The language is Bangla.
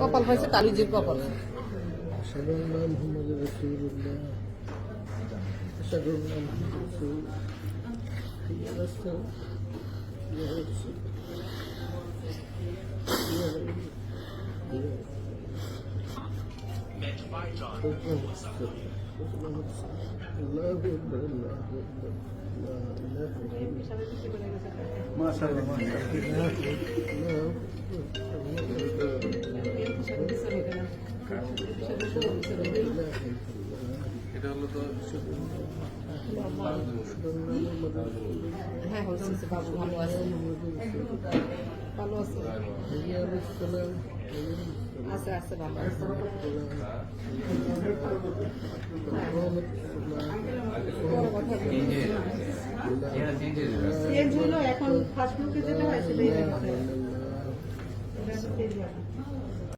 কপাল হয়েছে তালিজির কপাল أشهد أن محمد رسول الله أشهد أن محمد এটা হলো তো হ্যাঁ ভালো আছে ভালো আছে আছে আছে ভালো আছে ফার্স্ট লুকে যেটা হয় সেটাই